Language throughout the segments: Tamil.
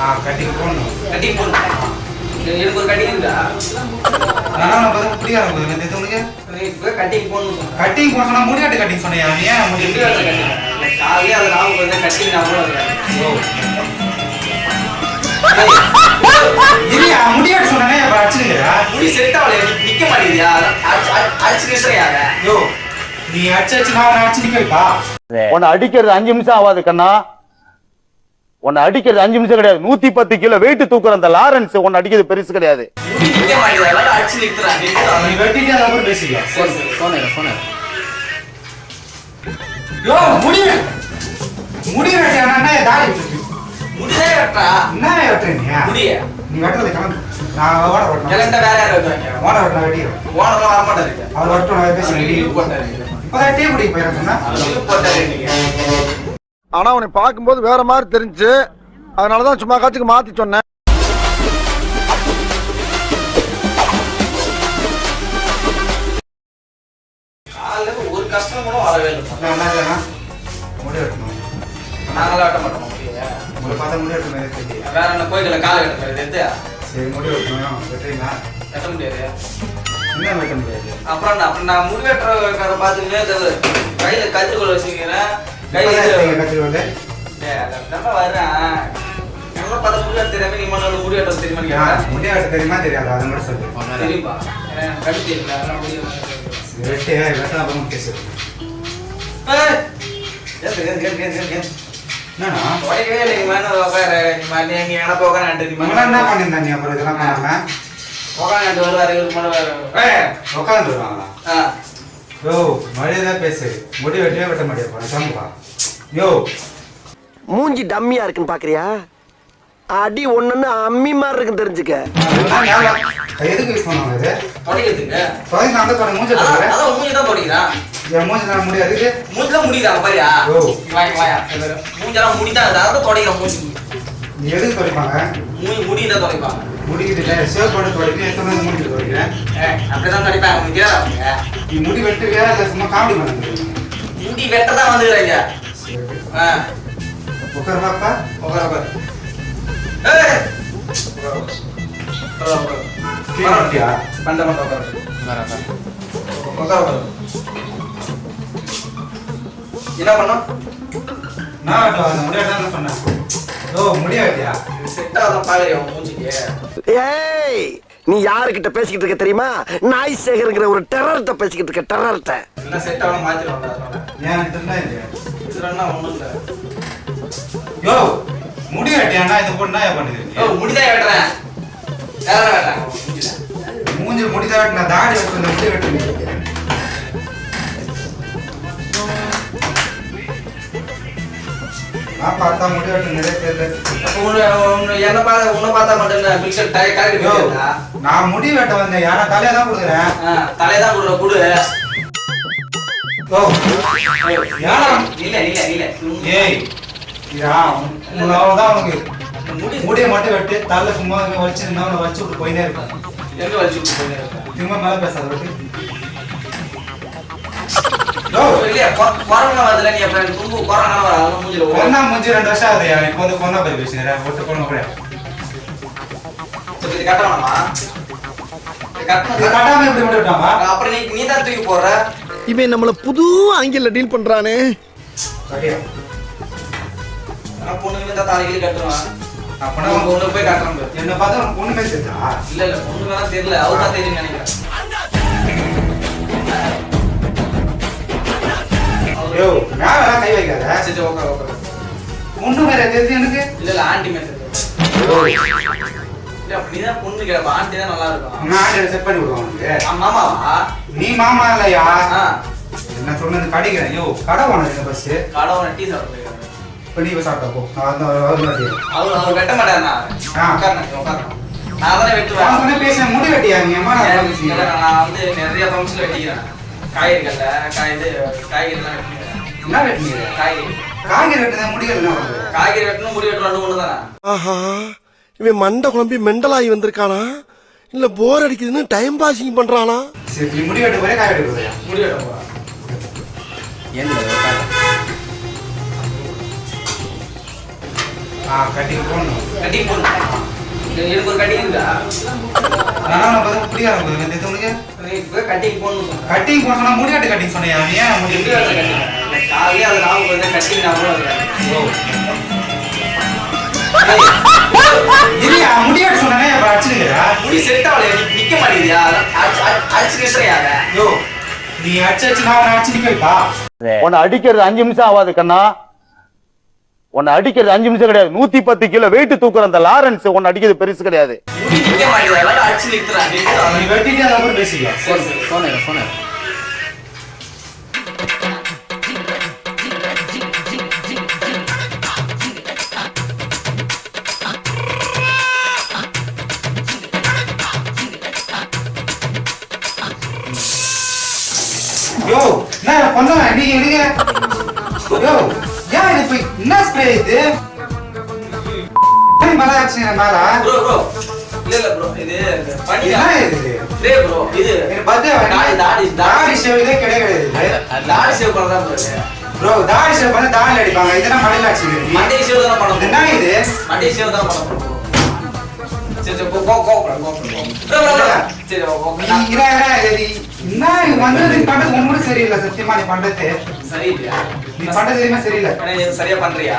ஆ கட்டிங் போடணும் கட்டிங் போடணும் எனக்கு ஒரு கட்டிங் இருக்கா நம்ம வந்து புரியாது உங்களுக்கு. இது உனக்கு இப்போ கட்டிங் போடணும் சொன்னேன் கட்டிங் போட சொன்னா முடியாட்டு கட்டிங் சொன்னியா? நீ ஏன் முடி எப்படி வரல கட்டிங் காலையிலே அது ஞாபகம் வந்து கட்டிங் இருக்கேன். ஓ. இல்லையா? சொன்னே இப்ப அடிச்சுக்கிறியா? முடி செட் ஆகல. நிக்க மாட்டேங்குதியா அடிச்சு யோ நீ அடிச்சு அடிச்சு நான் அடிச்சு நிக்க வைப்பா? உன்னை அடிக்கிறது அஞ்சு நிமிஷம் ஆகாது கண்ணா. உன்னை அடிக்கிறது அஞ்சு நிமிஷம் கிடையாது. நூத்தி பத்து கிலோ வெயிட் தூக்குற அந்த லாரன்ஸ் உன்னை அடிக்கிறது பெருசு கிடையாது. முடி. வெட்டா ஆனா உன்னை பார்க்கும்போது வேற மாதிரி தெரிஞ்சு அதனாலதான் சும்மா காச்சுக்கு மாத்தி சொன்னேன். காலையில ஒரு கஷ்டம் கூட வரவே இல்லை. நான் என்ன செய்யணும்னா, முடி வெட்டணும். நாங்களாம் வெட்ட மாட்டோம் முடிய உங்களை பார்த்தா முடி வெட்டணும் எனக்கு தெரியும் வேற என்ன கோயில்ல காலை வெட்ட மாதிரி எடுத்து சரி முடி வெட்டணும். வெட்டுறீங்களா? வெட்ட முடியாது. என்ன வெட்ட முடியாது? அப்புறம் நான் முடி வெட்டுற பார்த்துக்கிட்டே தவிர கையில கத்திரிக்கோல் வச்சுக்கிறேன் கையில இப்பதான் கத்திரிக்கோலு. நம்ம வர்றேன். நல்லா பார்த்தா முடி வெட்ட தெரியாம தெரியுமா தெரியுமா தெரியாது? அதை மட்டும் சொல்லு. தெரியும்பா. எனக்கு கட்டி தெரியல அதெல்லாம் முடி வெட்ட- சரி, வெட்டு வெட்டின அப்புறம் இவங்களாம் என்ன வேணா பண்ணியிருந்தா நீ அப்புறம் இதெல்லாம் பண்ணாம? உட்காந்து வருவாரு, உட்காந்து வருவாங்களா? ஆ, யோ மழையில பேசு. முடி வெட்டவே வெட்ட கிளம்புவா யோ. மூஞ்சி டம்மியா இருக்குன்னு பாக்குறியா? அடி ஒண்ணுன்னு அம்மி மாதிரி இருக்குன்னு தெரிஞ்சுக்க. எதுக்கு யூஸ் பண்ணுவாங்க இது? துடைக்கிறதுக்கு. தொடங்கி நான் தான் தொடங்கி மூஞ்சி அதான் தொடங்குறேன் அதான் மூஞ்சி தான் துடைக்கிறான். என் மூஞ்சி நான் முடியாது. முடியுதா, பாரியா? வாயா, வாயா. மூஞ்செல்லாம் முடிதான் மூஞ்சி. எதுக்கு மூஞ்சி. முடிக்கிட்டு இல்லை சேவ் பண்ணி துடைக்கிறேன் எத்தனை துடைக்கிறேன் ஏய், அப்படிதான் தெரியாதா உனக்கு? நீ முடி வெட்டுவியா இல்லை சும்மா காமெடி பண்ணுறது முடி வெட்டதான் வந்துக்கிறாங்க. ஆ, உட்காரு. ஏய், உட்காரு, பண்ணிட்டியா? பண்ண மாட்டேன், உட்காரு. உட்காரு, உட்காரு. என்ன பண்ணோம் நான் முடியாட்டு தான் என்ன பண்ணேன் ஓ முடியா பாக்குறியா மூஞ்சிக்கு ஏய் நீ யாருக்கிட்ட பேசிக்கிட்டு இருக்க தெரியுமா நாய் சேகருங்கிற ஒரு டெரர்ட்ட பேசிக்கிட்டு இருக்க டெரர்ட்ட என்ன செட் ஏன் இல்லையா ஒண்ணும் இல்ல யோ முடி வெட்டியானா இந்த பொண்ணு என்ன பண்ணுது ஓ முடிதான் வெட்டுறேன் வேற வெட்டுறேன் மூஞ்சி முடிதான் வெட்டினா தாடி வெட்டு முடி வெட்டு நான் பார்த்தா முடி வெட்டு நிறைய பேர் என்ன பார்த்தா உன்னை பார்த்தா மட்டும் பிக்சர் டை கரெக்ட் நான் முடி வெட்ட வந்தேன். யாரா தலையா தான் கொடுக்குறேன்? தலையை தான் கொடுற குடு. யாரா? இல்ல இல்ல இல்ல ஏய் யா அவ்வளவுதான் உனக்கு. முடி முடியை மட்டும் வெட்டு தலை சும்மா இங்க வச்சு நின்னா உன்னை வச்சு விட்டு போயினே இருப்பேன். எங்க வச்சு விட்டு திரும்ப மேல பேசாத கொரோனா வருதுல நீ அப்புறம் தும்பு கொரோனா வர மூஞ்சில ஓ. கொன்னா முடிஞ்சு ரெண்டு வருஷம் ஆகுது இப்போ வந்து கூட. இது கட்டணுமா? கட்டாம எப்படி அப்புறம் நீ நீ தான் தூக்கி போடுற. இவன் நம்மள புது ஆங்கில டீல் பண்றானே. பொண்ணுங்க தான் தலையில கட்டுவேன் அப்பனா பொண்ணு போய் கட்டுறேன். என்ன பார்த்தா பொண்ணு தெரியுதா? இல்ல இல்ல பொண்ணு வேணா தெரியல. அவர் தான் தெரியும் நினைக்கிறேன். யோ மேல கை வைக்காத. சரி உட்காரு உட்காரு. பொண்ணு மாதிரி தெரியுது எனக்கு. இல்ல இல்ல ஆண்டி மெத்தட் இல்ல அப்ப நீ தான் பொண்ணு கேட்ப ஆண்டி தான் நல்லா இருக்கும் நான் ஆர்டர் செட் பண்ணி விடுவான் உனக்கு. மாமாவா நீ மாமா இல்லையா? என்ன சொன்னது கடிக்கிறேன். யோ கடை வாங்க பஸ் கடவுளை டீ சாப்பிட்டு. இப்போ நீ சாப்பிட்டா போ. நான் அவர் அவர் வெட்ட மாட்டாருண்ணா. உட்காருண்ணா உட்காருண்ணா. நான் தானே வெட்டுவேன். சொன்ன பேச முடி வெட்டியா நீ? அம்மா நான் வந்து நிறைய ஃபங்க்ஷன்ல வெட்டிக்கிறேன். காய்கறிகள்ல காய் இது காய்கறிலாம் வெட்டிக்கிறேன் என்ன வெட்டினீங்க? காய்கறி. காய்கறி வெட்டுதான் முடிகள் என்ன பண்ணுறது? காய்கறி வெட்டணும் முடி வெட்டணும் ரெண்டு ஒன்று தானே ஆஹா இவன் மண்டை குழம்பி மெண்டலாகி வந்திருக்கானா? இல்ல போர் அடிக்குதுன்னு டைம் பாசிங் பண்றானா? சரி நீ முடி வெட்ட போறே காய் வெட்ட போறியா? முடி வெட்ட போகிறேன் ஆ கட்டிங் போடணும். கட்டிங் போடணும். எனக்கு ஒரு கட்டிங் இருக்கா ஆனா நம்ம வந்து புரியாது உங்களுக்கு இந்த இது உனக்கு இப்போ கட்டிங் போடணும் சொன்னேன் கட்டிங் போட சொன்னா முடியாட்டு கட்டிங் சொன்னியா? நீ ஏன் முடி எப்படி வரல கட்டிங் காலையே அது ஞாபகம் வந்து கட்டிங் ஞாபகம் இருக்கேன். இல்லையா? முடியாட்டு சொன்னே இப்ப அடிச்சுக்கிறா முடி செட் ஆகல நீ நிக்க மாட்டேங்குதியா அடிச்சு நிறுத்துறியா அதை. யோ நீ அடிச்சு அடிச்சு நான் உன்னை அடிச்சு நிக்க வைப்பா? உன்னை அடிக்கிறது அஞ்சு நிமிஷம் ஆகாது கண்ணா. உன்னை அடிக்கிறது அஞ்சு நிமிஷம் கிடையாது. நூத்தி பத்து கிலோ வெயிட் தூக்குற அந்த லாரன்ஸ் உன்னை அடிக்கிறது பெருசு கிடையாது. யோ நான் நீங்க எடுங்க யோ ஏன் இது போய் என்ன ஸ்ப்ரே இது? மேல ஆச்சுங்க மேல ப்ரோ ப்ரோ இல்ல இல்ல ப்ரோ இது பண்ணி என்ன இது? டே ப்ரோ இது எனக்கு பர்த்டே தாடி தாடி தாடி. ஷேவ் இதே கிடையாது. தாடி சேவ் பண்ணதா ப்ரோ ப்ரோ தாடி ஷேவ் பண்ண தாடி அடிப்பாங்க இதெல்லாம் மலையில ஆச்சு மண்டே சேவ் தான் பண்ண என்ன இது? மண்டே தான் சரி சரி சரி பண்றது ஒண்ணும் சரியில்லை சத்தியமா நீ பண்றது. சரி இல்லையா நீ பண்றது எதுவுமே சரியில்லை. சரியா பண்றியா?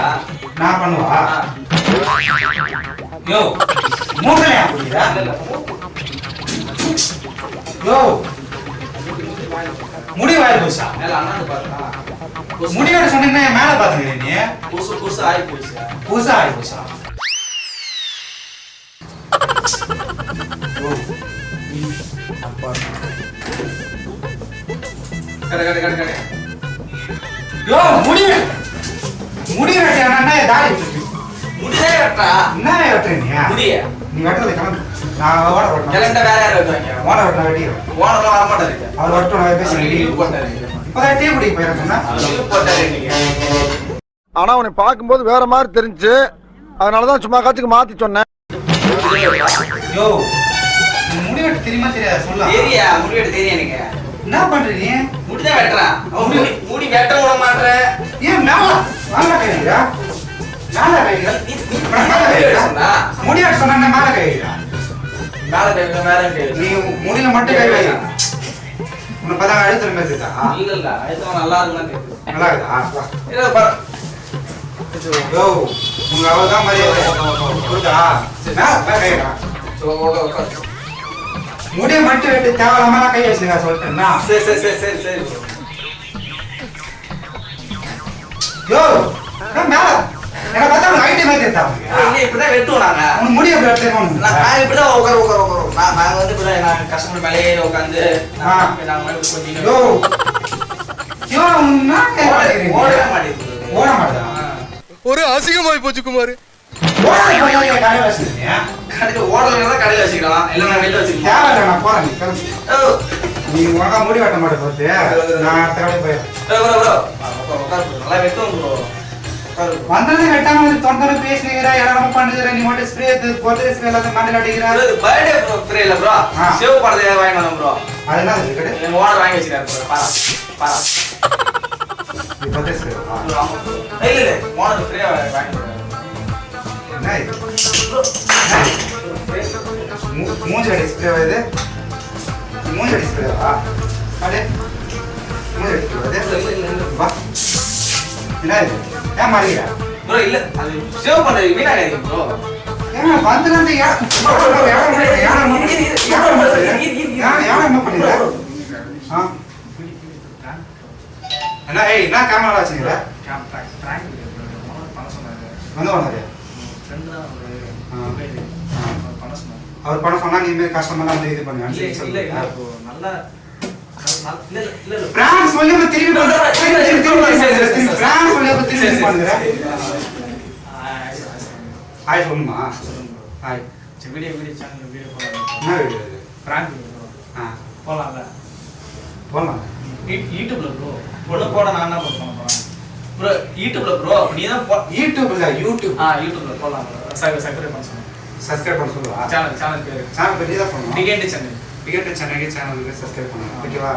நான் பண்ணுவா. யோ மூக்கலையா? புரியுதா. யோ முடி வாய் போச்சா? மேல அண்ணாந்து. புதுசு- முடியோட சொன்னீங்கன்னா மேல பாத்துங்க நீ? புதுசு புதுசு ஆகி போச்சு. புதுசா ஆகி போச்சா? கடை கடை கடை கடை. யோ முடி. முடி வெட்டியா தாடி வெட்டு. முடியே வெட்டா என்ன வெட்டுறீங்க முடிய. நீ வெட்டுறது கிளம்பு. நான் ஓட வெட்டணும். கிளம்பிட்ட வேற யாரும் வெட்டுவாங்க? ஓட வெட்டின வெட்டிடுறேன் ஓனர்லாம் வர மாட்டாரு அவர் வெட்டும் நான் லீவ் பேசுறேன் போட்டாரு. இப்பதான் டீ குடிக்க போயிருக்கேன் சொன்னா? லீவ் போட்டாரு இன்னைக்கு. ஆனா உன்னை பார்க்கும்போது வேற மாதிரி தெரிஞ்சு அதனாலதான் சும்மா காத்துக்கு மாத்தி சொன்னேன். யோ நீ முடி வெட்ட தெரியுமா தெரியாது? சொல்லலாம் தெரியா முடி வெட்ட தெரியும் எனக்கு? என்ன பண்றீங்க முடிதான் வெட்டுறான். அவன் முடி முடி வெட்ட கையிடா மேல கையிடா முடியாட்டு சொன்னா மேல கையிடா மேல கை மேல கை நீ முடியில மட்டும் கை வை. உன்னை பதான் அழுத்துற மாதிரி இருக்கா? இல்ல இல்ல அது நல்லா இருக்குன்னு நல்லா இருக்குதா. இல்ல பாரு யோ உங்க அவதான் மரியாதை புரியுதா? மேல. முடிய மட்டும் வெட்டு தேவையில்லாம கை வச்சுங்க சொல்லிட்டேன்னா சரி சரி சரி சரி சரி. யோ ஏன் மேல. என்ன பார்த்தா உனக்கு ஐடி மாதிரி இருந்தாங்க இல்ல, இப்படிதான் வெட்டுவோம் நாங்க. உனக்கு முடிய வெட்டணும் நான் நான் இப்படிதான் உட்கார உட்கார உட்காரோம் நான் நாங்க வந்து இப்படிதான் நாங்க கஸ்டமர் மேலே உட்காந்து. நாங்க மேல கொஞ்சம் ஓட- மாட்டேங்குது. ஓட மாட்டேதா ஒரு அசிங்கமாய் போச்சு குமார். ஓடலாம் கடையில் வச்சுக்கலாம். இல்லை நான் வெளில வச்சுக்கலாம். தேவையில்ல நான் போறேன் நீ கிளம்பு. ஓ, நீ உனக்கா முடி வெட்ட மாட்டேன் நான் வேலைக்கு போயிடுறேன். நல்லா வெட்டும். வந்தது வெட்டாம வந்து தொண்டனை பேசுனீங்க எல்லாம் பண்ணுகிற நீ மட்டும் ஸ்ப்ரே போட்டு ஸ்ப்ரே எல்லாத்தையும் மண்ணில் அடிக்கிற bro, இது birthday bro, free இல்ல. ஆ. சேவ் ஏதாவது வாங்கிட்டு வந்தோம் bro. அது என்ன இது கடை எங்க owner வாங்கி வச்சிருக்காரு bro. பாரா, பாரா. இது பத்து ஸ்ப்ரே. இல்ல, இல்ல, free ஆ வாங்கி வச்சிருக்காரு. என்ன இது bro, என்ன இது? bro, free. மூ- மூஞ்சி அடி ஸ்ப்ரே இது மூஞ்சி அடி ஸ்ப்ரேவா அடே மூஞ்சி அடி ஸ்ப்ரே இல்ல, இல்ல. வா என்ன இது ஏன் மாறிக்கிறா bro, இல்ல, அது சேவ் பண்றது வீணாகாதீங்க bro. ஏன் வந்து வந்து யா- யாரை யாரை யாரை யாரை என்ன பண்ணிடுற ஆ என்ன ஏய் என்ன கேமரா வச்சுக்கிற பண்ண. வந்து வந்தாரு அவரு. பண்ண படம் சொன்னா நீ மாதிரி கஷ்டமெல்லாம் வந்து இது பண்ணுவேன் இல்ல, இல்ல, இல்ல bro. நல்லா நல்லா- இல்ல, இல்ல, இல்ல, இல்ல. பிரான்ஸ் சொல்லி அப்ப திரும்பி. திரும்பி, திரும்பி. பிரான்ஸ் சொல்லி அப்ப திரும்பி திரும்பி பண்ணுற ஹாய் சொல்லுமா hi video video channel video போடலாம். என்ன வீடியோ இது? பிராங்க் வீடியோ ஆ. போடலாம்ல. போடலாம்? யூடியூப்ல ப்ரோ பொண்ணு போட நான் என்ன பண்ண போறேன்? ப்ரோ யூடியூப்ல ப்ரோ நீ தான் போ யூடியூப் ஆ யூடியூப்ல போடலாம் சப்ஸ்கிரைப் பண்ண சொன்னேன் சப்ஸ்கிரைப் பண்ண சொல்லுவா? சேனல் சேனல் பேரு. சேனல் பற்றி தான் சொல்லணும். டிகேண்டி சேனல் டிக்கெட் சேனலுக்கு சேனலுக்கு சப்ஸ்கிரைப் பண்ணுங்க ஓகேவா